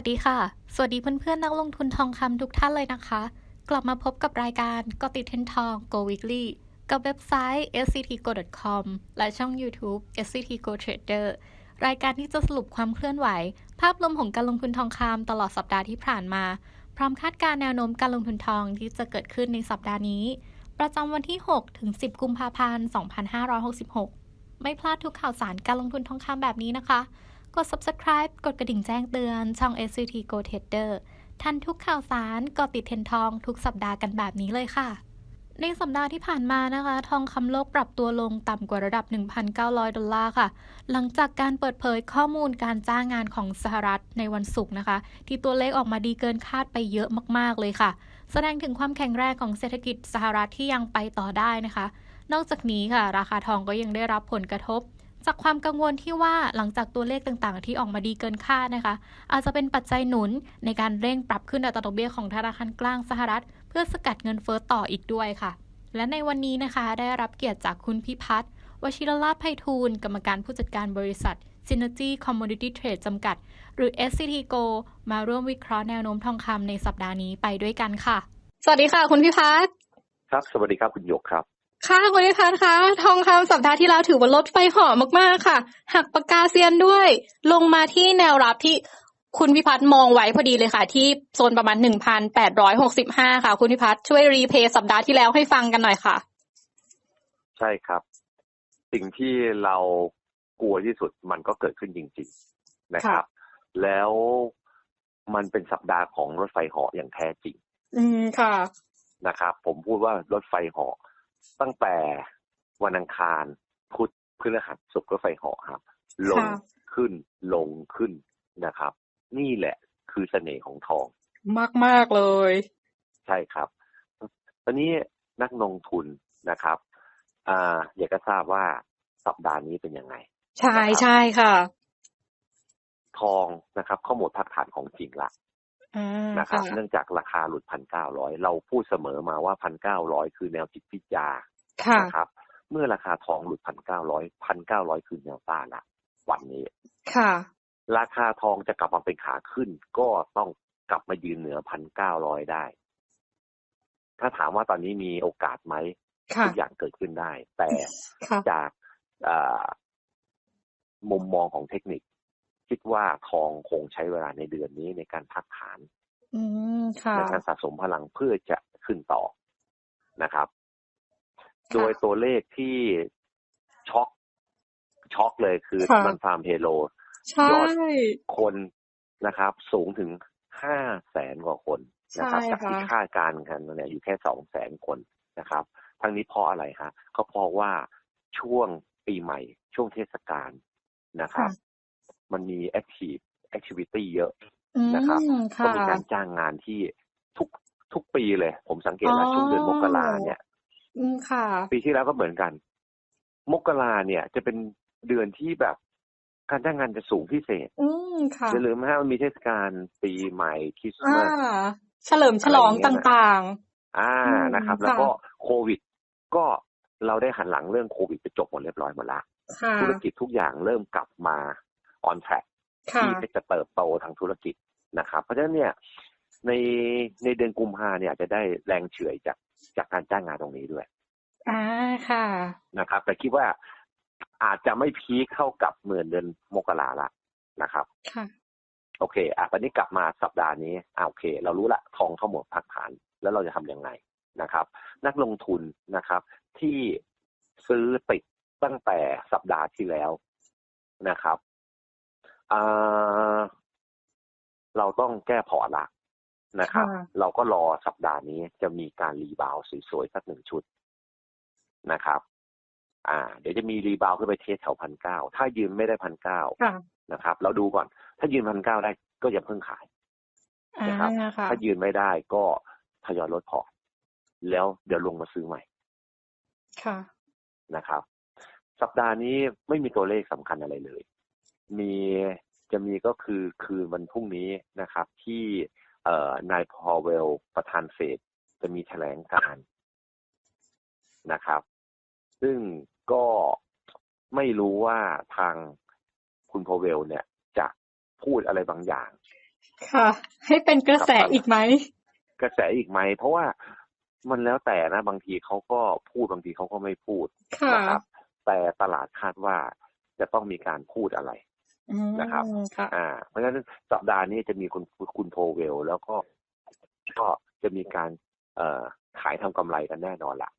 สวัสดีค่ะ สวัสดีเพื่อนๆ นักลงทุนทองคำทุกท่านเลยนะคะ กลับมาพบกับรายการกติเทนทอง Go Weekly กับเว็บไซต์ sctgo.com และช่อง YouTube sctgo trader รายการที่จะสรุปความเคลื่อนไหว ภาพรวมของการลงทุนทองคำตลอดสัปดาห์ที่ผ่านมา พร้อมคาดการณ์แนวโน้มการลงทุนทองที่จะเกิดขึ้นในสัปดาห์นี้ ประจำวันที่ 6 ถึง 10 กุมภาพันธ์ 2566 ไม่พลาดทุกข่าวสารการลงทุนทองคำแบบนี้นะคะ กด subscribe กดกระดิ่งแจ้งเตือนช่อง SCT Go Trader ทันทุกข่าวสารกดติดเทรนทองทุกสัปดาห์กันแบบนี้เลยค่ะ ในสัปดาห์ที่ผ่านมานะคะ ทองคำโลกปรับตัวลงต่ำกว่าระดับ 1,900 ดอลลาร์ค่ะ หลังจากการเปิดเผยข้อมูลการจ้างงานของสหรัฐในวันศุกร์นะคะ ที่ตัวเลขออกมาดีเกินคาดไปเยอะมากๆเลยค่ะ แสดงถึงความแข็งแรงของเศรษฐกิจสหรัฐที่ยังไปต่อได้นะคะ นอกจากนี้ค่ะ ราคาทองก็ยังได้รับผลกระทบ จากความกังวลที่ว่าหลังจากตัวเลขต่างๆ ที่ออกมาดีเกินคาดนะคะ อาจจะเป็นปัจจัยหนุนในการเร่งปรับขึ้นอัตราดอกเบี้ยของธนาคารกลางสหรัฐ เพื่อสกัดเงินเฟ้อต่ออีกด้วยค่ะ และในวันนี้นะคะได้รับเกียรติจากคุณพิพัฒน์วชิรลาภไพฑูรย์กรรมการผู้จัดการบริษัท Synergy Commodity Trade จำกัด หรือ SCT Go มาร่วมวิเคราะห์แนวโน้มทองคำในสัปดาห์นี้ไปด้วยกันค่ะ สวัสดีค่ะ คุณพิพัฒน์ครับ สวัสดีครับ คุณหยกครับ ค่ะคุณพิพัฒน์คะทองคำสัปดาห์ที่แล้วถือว่าลดไฟหอมมากๆค่ะ หักปากกาเซียนด้วย ลงมาที่แนวรับที่คุณพิพัฒน์มองไว้พอดีเลยค่ะ ที่โซนประมาณหนึ่งพันแปดร้อยหกสิบห้าค่ะ คุณพิพัฒน์ช่วยรีเพย์สัปดาห์ที่แล้วให้ฟังกันหน่อยค่ะ ใช่ครับ สิ่งที่เรากลัวที่สุดมันก็เกิดขึ้นจริง ๆนะครับ แล้วมันเป็นสัปดาห์ของรถไฟเหาะอย่างแท้จริง อืมค่ะนะครับ ผมพูดว่ารถไฟเหาะ ตั้งแต่วันอังคารพุธพฤหัสศุกร์รถไฟเหาะครับ ลงค่ะขึ้นลงขึ้นนะครับ นี่แหละคือเสน่ห์ของทอง มากมากๆเลย ใช่ครับ ตอนนี้นักลงทุนนะครับอ่าอยากจะทราบว่าสัปดาห์นี้เป็นยังไง ใช่ใช่ค่ะ ทองนะครับเข้าโหมดพักฐานของจริงละอ่า นะครับค่ะเนื่องจากราคาหลุดพันเก้าร้อยเราพูดเสมอมาว่าพันเก้าร้อยคือแนวจิตวิทยาค่ะนะครับ เมื่อราคาทองหลุดพันเก้าร้อยพันเก้าร้อยคือแนวต้านละวันนี้ค่ะ ราคาทองจะกลับมาเป็นขาขึ้น ก็ต้องกลับมายืนเหนือพันเก้าร้อยได้ ถ้าถามว่าตอนนี้มีโอกาสไหมค่ะทุกอย่างเกิดขึ้นได้ แต่ค่ะจากอ่ามุมมองของเทคนิค คิดว่าทองคงใช้เวลาในเดือนนี้ในการพักฐานอืมค่ะในการสะสมพลังเพื่อจะขึ้นต่อนะครับค่ะโดยตัวเลขที่ช็อกช็อกเลยคือค่ะมันฟาร์มเฮโลใช่ยอดคนนะครับ สูงถึงห้าแสนกว่าคนนะครับใช่จากที่ค่ะคาดการณ์กันเนี่ยอยู่แค่สองแสนคนนะครับ ทั้งนี้เพราะอะไรฮะก็เพราะว่าช่วงปีใหม่ ช่วงเทศกาลนะครับ มันมี active activity เยอะอืมนะครับก็ค่ะมีการจ้างงานที่ทุกทุกปีเลย ผมสังเกตแล้วอ๋อช่วงเดือนมกราเนี่ยอืมค่ะปีที่แล้วก็เหมือนกัน มกราเนี่ย จะเป็นเดือนที่แบบการจ้างงานจะสูงพิเศษอืมค่ะอย่าลืมนะฮะมันมีเทศกาลปีใหม่คริสต์อ่ามาสเฉลิมฉลองอะไรอย่างเงี้ยนะต่างอ่าอืมนะครับค่ะแล้วก็โควิด ก็เราได้หันหลังเรื่องโควิดไปจบหมดเรียบร้อยหมดละๆค่ะธุรกิจทุกอย่างเริ่มกลับมา on track ค่ะที่จะเติบโตทางธุรกิจนะครับ เพราะฉะนั้นเนี่ยในในเดือนกุมภาเนี่ยอาจจะได้แรงเฉื่อยจากจากการจ้างงานตรงนี้ด้วยอ่าค่ะนะครับ แต่คิดว่าอาจจะไม่พีคเท่ากับเหมือนเดือนมกราละนะครับค่ะโอเค อะตอนนี้กลับมาสัปดาห์นี้อ่าโอเค เรารู้ละทองเข้าหมดพักฐาน แล้วเราจะทำยังไงนะครับ นักลงทุนนะครับ ที่ซื้อติดตั้งแต่สัปดาห์ที่แล้วนะครับอ่า เราต้องแก้พอร์ตละนะครับค่ะเราก็รอสัปดาห์นี้จะมีการรีบาวด์สวยๆสักหนึ่งชุดนะครับ อ่า เดี๋ยวจะมีรีบาวด์ขึ้นไปเทสแถวพันเก้าถ้ายืนไม่ได้พันเก้าค่ะนะครับ เราดูก่อน ถ้ายืนพันเก้าได้ก็อย่าเพิ่งขายอ่านะครับค่ะถ้ายืนไม่ได้ก็ทยอยลดพอร์ตแล้วเดี๋ยวลงมาซื้อใหม่ ค่ะ นะครับ สัปดาห์นี้ไม่มีตัวเลขสำคัญอะไรเลย มีจะมีก็คือคืนวันพรุ่งนี้นะครับ ที่เอ่อนายพอเวลประธานเฟดจะมีแถลงการณ์นะครับ ซึ่งก็ไม่รู้ว่าทางคุณพอเวลเนี่ยจะพูดอะไรบางอย่าง ค่ะ ให้เป็นกระแสอีกไหม กระแสอีกไหม เพราะว่ามันแล้วแต่นะ บางทีเขาก็พูดบางทีเขาก็ไม่พูดค่ะนะครับ แต่ตลาดคาดว่าจะต้องมีการพูดอะไรอืม นะครับค่ะอ่าเพราะฉะนั้นสัปดาห์นี้จะมีคุณคุณโพเวล แล้วก็ก็จะมีการเอ่อขายทำกำไรกันแน่นอนละ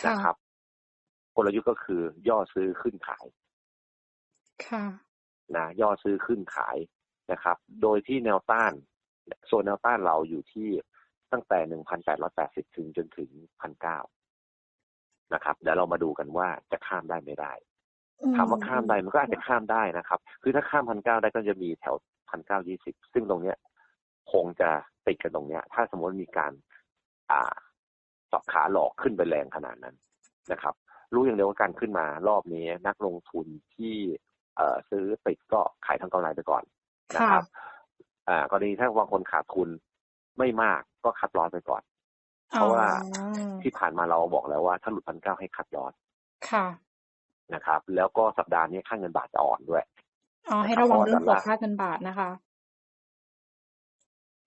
ค่ะนะครับกลยุทธ์ก็คือย่อซื้อขึ้นขาย ค่ะนะย่อซื้อขึ้นขายนะครับ โดยที่แนวต้านโซนแนวต้านเราอยู่ที่ตั้งแต่หนึ่งพันแปดร้อยแปดสิบถึงจนถึงพันเก้านะครับเดี๋ยวเรามาดูกันว่าจะข้ามได้ไม่ได้ ถามว่าข้ามได้มันก็อาจจะข้ามได้นะครับ คือถ้าข้ามพันเก้าได้ก็จะมีแถวพันเก้ายี่สิบซึ่งตรงเนี้ยคงจะติดกันตรงเนี้ย ถ้าสมมติมีการ อ่าสับขาหลอกขึ้นไปแรงขนาดนั้นนะครับ รู้อย่างเดียวว่าการขึ้นมารอบนี้นักลงทุนที่เอ่อซื้อติดก็ขายทำกำไรไปก่อนนะครับ อ่ากรณีถ้าบางคนขาดทุนไม่มากก็คัดลอสไปก่อน เพราะว่าอ๋อที่ผ่านมาเราบอกแล้วว่าถ้าหลุดพันเก้าให้คัดลอสค่ะ นะครับ แล้วก็สัปดาห์นี้ค่าเงินบาทจะอ่อนด้วยอ๋อให้นะครับระวังเพราะว่าเรื่องดอลขอลาร์ค่าเงินบาทนะคะ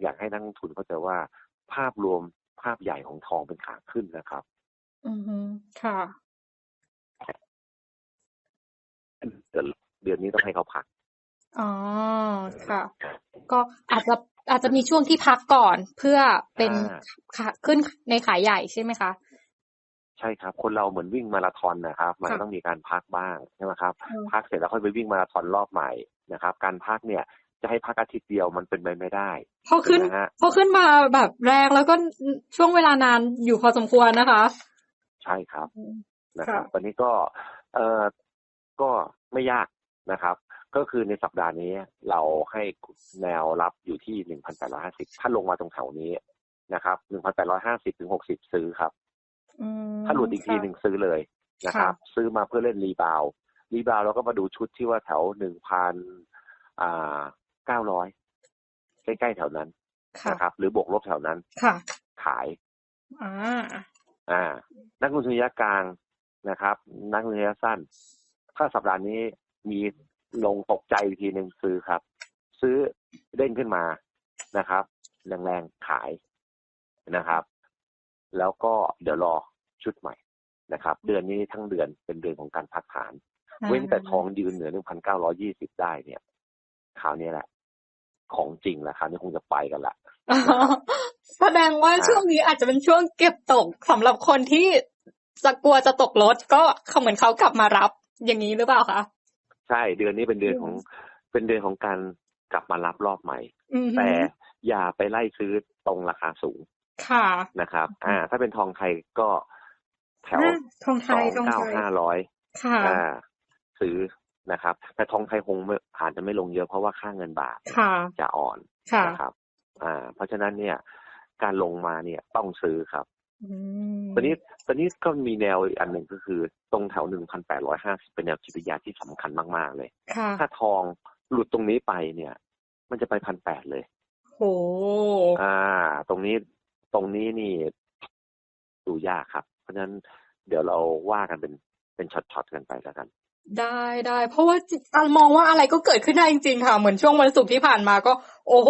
อยากให้นักลงทุนเข้าใจว่าภาพรวมภาพใหญ่ของทองเป็นขาขึ้นนะครับ อือฮึค่ะ เดือนเดือนนี้ต้องให้เขาพักอ๋อค่ะ ก็อาจจะอาจจะมีช่วงที่พักก่อนเพื่อเป็นอ่าขาขึ้นในขายใหญ่ใช่ไหมคะ ใช่ครับ คนเราเหมือนวิ่งมาราธอนนะครับ มันค่ะต้องมีการพักบ้างใช่ไหมครับอืมพักเสร็จแล้วค่อยไปวิ่งมาราธอนรอบใหม่นะครับ การพักเนี่ยจะให้พักอาทิตย์เดียวมันเป็นไปไม่ได้พอขึ้นถูกไหมฮะพอขึ้นมาแบบแรงแล้วก็ช่วงเวลานานอยู่พอสมควรนะคะ ใช่ครับอืมนะครับค่ะตอนนี้ก็เอ่อก็ไม่ยากนะครับ ก็คือในสัปดาห์นี้เราให้แนวรับอยู่ที่หนึ่งพันแปดร้อยห้าสิบถ้าลงมาตรงแถวนี้นะครับหนึ่งพันแปดร้อยห้าสิบถึงหกสิบซื้อครับอืม ถ้าหลุดอีกทีค่ะหนึ่งซื้อเลยนะครับ ซื้อมาเพื่อเล่นรีบาวด์รีบาวด์เราก็มาดูชุดที่ว่าแถวหนึ่งพันอ่าเก้าร้อยใกล้ๆแถวนั้นค่ะนะครับ หรือบวกลบแถวนั้นค่ะ ขายอ่าอ่า นักลงทุนระยะกลางนะครับ นักลงทุนระยะสั้น ถ้าสัปดาห์นี้มีลงตกใจอีกทีหนึ่งซื้อครับ ซื้อเด้งขึ้นมานะครับแรงๆขายนะครับ แล้วก็เดี๋ยวรอชุดใหม่นะครับ เดือนนี้ทั้งเดือนเป็นเดือนของการพักฐาน เว้นแต่ทองยืนเหนือ1,920ได้เนี่ยคราวนี้แหละ ของจริงแหละคราวนี้คงจะไปกันละอ๋อแสดงว่าอ่าช่วงนี้อาจจะเป็นช่วงเก็บตกสำหรับคนที่จะกลัวจะตกรถก็เขาเหมือนเขากลับมารับอย่างนี้หรือเปล่าคะใช่เดือนนี้เป็นเดือนของเป็นเดือนของการกลับมารับรอบใหม่อือฮึแต่อย่าไปไล่ซื้อตรงราคาสูง ค่ะนะครับ อ่า ถ้าเป็นทองไทยก็แถวอ่าทองไทสอยงทองเก้าไทยห้าร้อยค่ะอ่าซื้อนะครับ แต่ทองไทยคงไม่อาจจะไม่ลงเยอะเพราะว่าค่าเงินบาทค่ะจะอ่อนค่ะนะครับ อ่า เพราะฉะนั้นเนี่ย การลงมาเนี่ยต้องซื้อครับอืมตอนนี้ตอนนี้ก็มีแนวอีกอันหนึ่งก็คือ ตรงแถวหนึ่งพันแปดร้อยห้าสิบเป็นแนวจิตวิทยาที่สำคัญมาก ๆ เลยค่ะถ้าทองหลุดตรงนี้ไปเนี่ย มันจะไปพันแปดเลยโหอ่า ตรงนี้ ตรงนี้นี่ดูยากครับ เพราะฉะนั้นเดี๋ยวเราว่ากันเป็นเป็นช็อตๆกันไปแล้วกัน ได้ได้เพราะว่าอะมองว่าอะไรก็เกิดขึ้นได้จริงๆค่ะ เหมือนช่วงวันศุกร์ที่ผ่านมาก็ โอ้โห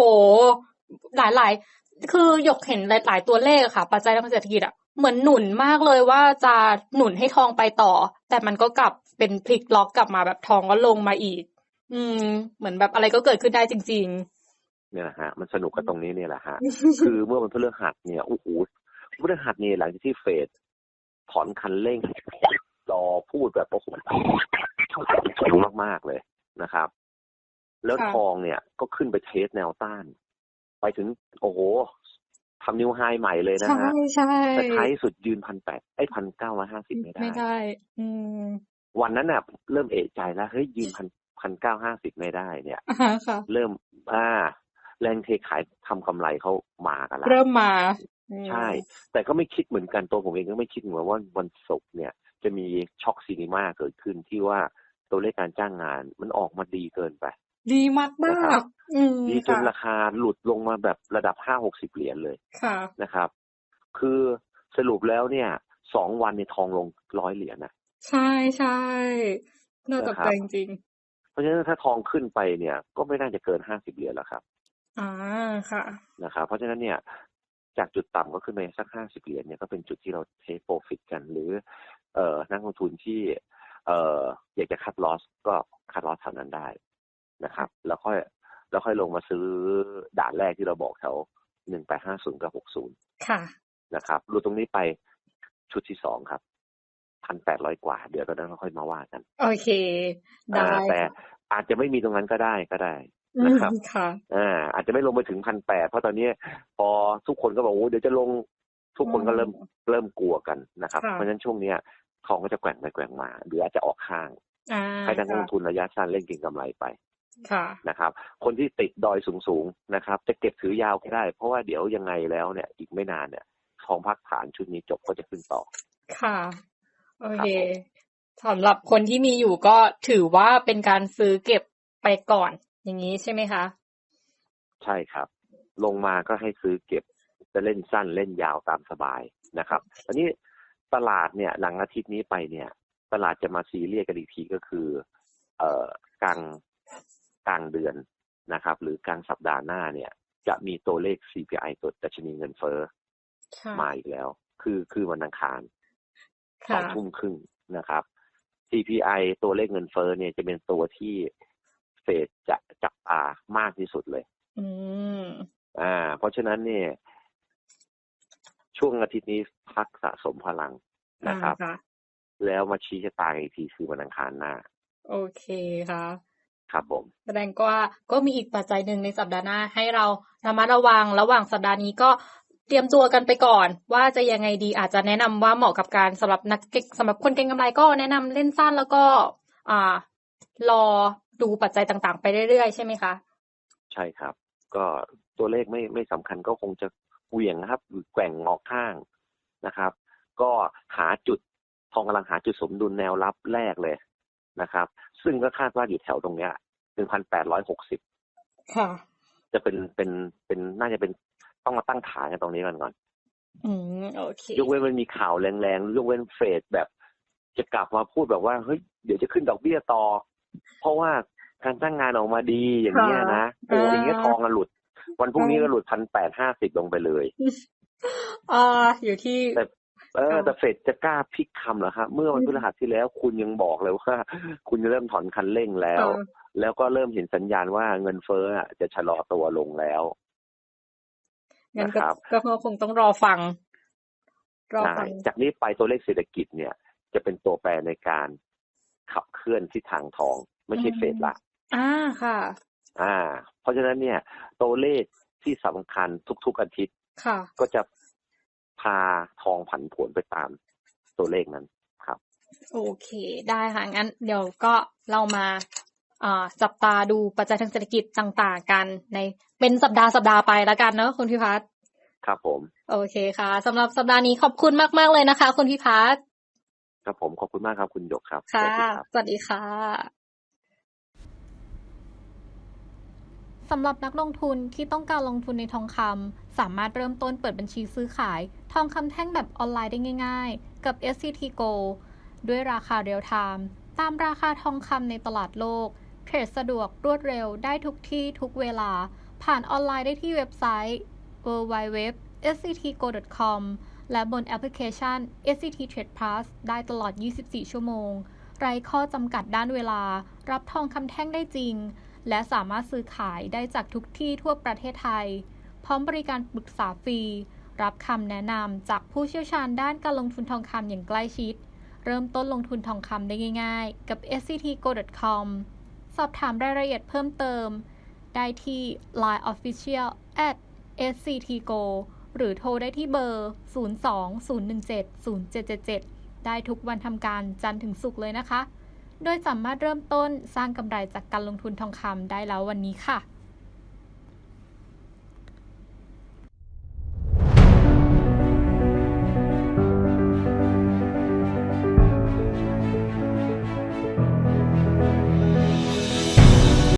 หลายหลายๆ คือหยกเห็นหลาย ๆ ตัวเลขค่ะ ปัจจัยทางเศรษฐกิจอะเหมือนหนุนมากเลยว่าจะหนุนให้ทองไปต่อ แต่มันก็กลับเป็นพลิกล็อกกลับมาแบบทองก็ลงมาอีก อืม เหมือนแบบอะไรก็เกิดขึ้นได้จริง ๆ เนี่ยนะฮะมันสนุกกับตรงนี้เนี่ยแหละฮะๆคือเมื่อวันพฤหัสเนี่ยโอ้โหพฤหัสเนี่ยหลังจากที่เฟดถอนคันเร่งรอพูดแบบโอ้โหสูงมากๆเลยนะครับ แล้วค่ะทองเนี่ยก็ขึ้นไปเทสแนวต้าน ไปถึงโอ้โหทำนิวไฮใหม่เลยนะใช่ฮะใช่แต่ท้ายสุดยืนพันแปดไอ้พันเก้าร้อยห้าสิบไม่ได้ไม่ได้ อืมวันนั้นน่ะ เริ่มเอะใจแล้วเฮ้ยยืนพันพันเก้าห้าสิบไม่ได้เนี่ยอ่าค่ะเริ่มอ่า แรงเทขายทำกำไรเขามากันละเริ่มมาอืมใช่ แต่ก็ไม่คิดเหมือนกันตัวผมเองก็ไม่คิดเหมือนว่าวันศุกร์เนี่ย จะมีช็อกซีนีมาเกิดขึ้นที่ว่าตัวเลขการจ้างงานมันออกมาดีเกินไป ดีมากมานะครักบอืมดีจนค่ะราคาหลุดลงมาแบบระดับห้าหกสิบเหรียญเลยค่ะนะครับ คือสรุปแล้วเนี่ยสองวันในทองลงร้อยเหรียญนะใช่ใช่น่าตกใจนะครับจริงเพราะฉะนั้นถ้าทองขึ้นไปเนี่ย ก็ไม่น่าจะเกินห้าสิบเหรียญแล้วครับ อ่าค่ะ นะครับ เพราะฉะนั้นเนี่ย จากจุดต่ำก็ขึ้นไปสักห้าสิบเหรียญเนี่ยก็เป็นจุดที่เราเทคโปรฟิตกัน หรือ เอ่อนักลงทุนที่ เอ่ออยากจะคัดลอสก็คัดลอสแถวนั้นได้นะครับ แล้วค่อยแล้วค่อยลงมาซื้อด่านแรกที่เราบอกแถวหนึ่งแปดห้าศูนย์กับหกศูนย์ค่ะนะครับรูตรงนี้ไปชุดที่สองครับพันแปดร้อยกว่า เดี๋ยวตอนนั้นเราค่อยมาว่ากัน โอเค ได้อ่าแต่ค่ะอาจจะไม่มีตรงนั้นก็ได้ก็ได้อืม นะครับค่ะอ่า อาจจะไม่ลงไปถึงพันแปดเพราะตอนนี้พอทุกคนก็บอกโอ้เดี๋ยวจะลงทุกคนก็เริ่มเริ่มกลัวกันนะครับค่ะเพราะฉะนั้นช่วงเนี้ยทองก็จะแกว่งไปแกว่งมา หรืออาจจะออกข้างอ่าให้นักลค่ะงทุนระยะสั้นเล่นเก็งกำไรไปค่ะนะครับ คนที่ติดดอยสูงๆนะครับ จะเก็บถือยาวก็ได้ เพราะว่าเดี๋ยวยังไงแล้วเนี่ย อีกไม่นานเนี่ยทองพักฐานชุดนี้จบก็จะขึ้นต่อ ค่ะ โอเคครับผมสำหรับคนที่มีอยู่ก็ถือว่าเป็นการซื้อเก็บไปก่อน อย่างนี้ใช่ไหมคะ ใช่ครับ ลงมาก็ให้ซื้อเก็บจะเล่นสั้นเล่นยาวตามสบายนะครับอันนี้ตลาดเนี่ยหลังอาทิตย์นี้ไปเนี่ย ตลาดจะมาซีเรียสกันอีกทีก็คือ เอ่อกลางกลางเดือนนะครับ หรือกลางสัปดาห์หน้าเนี่ย จะมีตัวเลข CPI ตัวดัชนีเงินเฟ้อค่ะมาอีกแล้ว คือคือวันอังคารสอค่ะงทุ่มครึ่งนะครับ CPI ตัวเลขเงินเฟ้อเนี่ยจะเป็นตัวที่ เฟดจะจับตามากที่สุดเลย อืมอ่า เพราะฉะนั้นเนี่ย ช่วงอาทิตย์นี้พักสะสมพลังนะครับอ่าค่ะแล้วมาชี้ชะตาอีกทีคือวันอังคารหน้า โอเคค่ะครับผมแสดงว่าก็มีอีกปัจจัยหนึ่งในสัปดาห์หน้า ให้เราระมัดระวังระหว่างสัปดาห์นี้ก็เตรียมตัวกันไปก่อน ว่าจะยังไงดีอาจจะแนะนำว่าเหมาะกับการสำหรับนักเก็งสำหรับคนเก็งกำไรก็แนะนำเล่นสั้นแล้วก็ อ่ารอ ดูปัจจัยต่างๆ ไปเรื่อยๆ ใช่ไหมคะ ใช่ครับ ก็ตัวเลขไม่ไม่สำคัญก็คงจะเหวี่ยงนะครับหรือแกว่งงอข้างนะครับ ก็หาจุดทองกำลังหาจุดสมดุลแนวรับแรกเลยนะครับ ซึ่งก็คาดว่าอยู่แถวตรงเนี้ยหนึ่งพันแปดร้อยหกสิบค่ะ จะเป็นเป็นเป็นน่าจะเป็นต้องมาตั้งฐานกันตรงนี้กันก่อน อืมโอเคยกเว้นมันมีข่าวแรงๆยกเว้นเฟดแบบ จะกลับมาพูดแบบว่าเฮ้ยเดี๋ยวจะขึ้นดอกเบี้ยต่อ เพราะว่าการจ้างงานออกมาดีอย่างนี้ยนะโอ้อ่าอย่างเงี้ยทองอะหลุด วันพรุ่งนี้ก็หลุดพันแปดห้าสิบลงไปเลยอ่าอยู่ที่แต่เออค่ะแต่เฟดจะกล้าพลิกคำเหรอครับเมื่อวันพฤหัสที่แล้วคุณยังบอกเลยว่า คุณจะเริ่มถอนคันเร่งแล้วเออแล้วก็เริ่มเห็นสัญญาณว่าเงินเฟ้ออะจะชะลอตัวลงแล้วงั้นก็นะครับก็คงต้องรอฟังรอใช่ฟังจากนี้ไปตัวเลขเศรษฐกิจเนี่ย จะเป็นตัวแปรในการ ขับเคลื่อนทิศทางทอง ไม่ใช่อืมเฟดละอ่าค่ะ อ่า เพราะฉะนั้นเนี่ย ตัวเลขที่สำคัญทุกๆอาทิตย์ค่ะ ก็จะพาทองผันผวนไปตามตัวเลขนั้นครับ โอเค ได้ค่ะงั้น เดี๋ยวก็เรามาอ่าจับตาดูปัจจัยทางเศรษฐกิจต่างๆกัน ในเป็นสัปดาห์สัปดาห์ไปแล้วกันเนอะคุณพิพัฒน์ครับผม โอเคค่ะสำหรับสัปดาห์นี้ขอบคุณมากๆเลยนะคะ คุณพิพัฒน์ ครับผมขอบคุณมากครับคุณหยกครับค่ะสวัสดีครับสวัสดีค่ะสำหรับนักลงทุนที่ต้องการลงทุนในทองคำสามารถเริ่มต้นเปิดบัญชีซื้อขาย ทองคำแท่งแบบออนไลน์ได้ง่าย ๆ กับ SCT Go ด้วยราคาเรียลไทม์ตามราคาทองคำในตลาดโลก เทรดสะดวกรวดเร็วได้ทุกที่ทุกเวลา ผ่านออนไลน์ได้ที่เว็บไซต์ www.sctgo.com และบนแอปพลิเคชัน SCT Trade Plus ได้ตลอด 24 ชั่วโมง ไร้ข้อจำกัดด้านเวลา รับทองคำแท่งได้จริง และสามารถซื้อขายได้จากทุกที่ทั่วประเทศไทย พร้อมบริการปรึกษาฟรี รับคำแนะนำจากผู้เชี่ยวชาญด้านการลงทุนทองคำอย่างใกล้ชิด เริ่มต้นลงทุนทองคำได้ง่าย ๆ กับ sctgo.com สอบถามรายละเอียดเพิ่มเติม ได้ที่ line official at sctgo หรือโทรได้ที่เบอร์ 02-017-0777 ได้ทุกวันทำการจันทร์ถึงศุกร์เลยนะคะ โดยสามารถเริ่มต้นสร้างกำไรจากการลงทุนทองคำได้แล้ววันนี้ค่ะ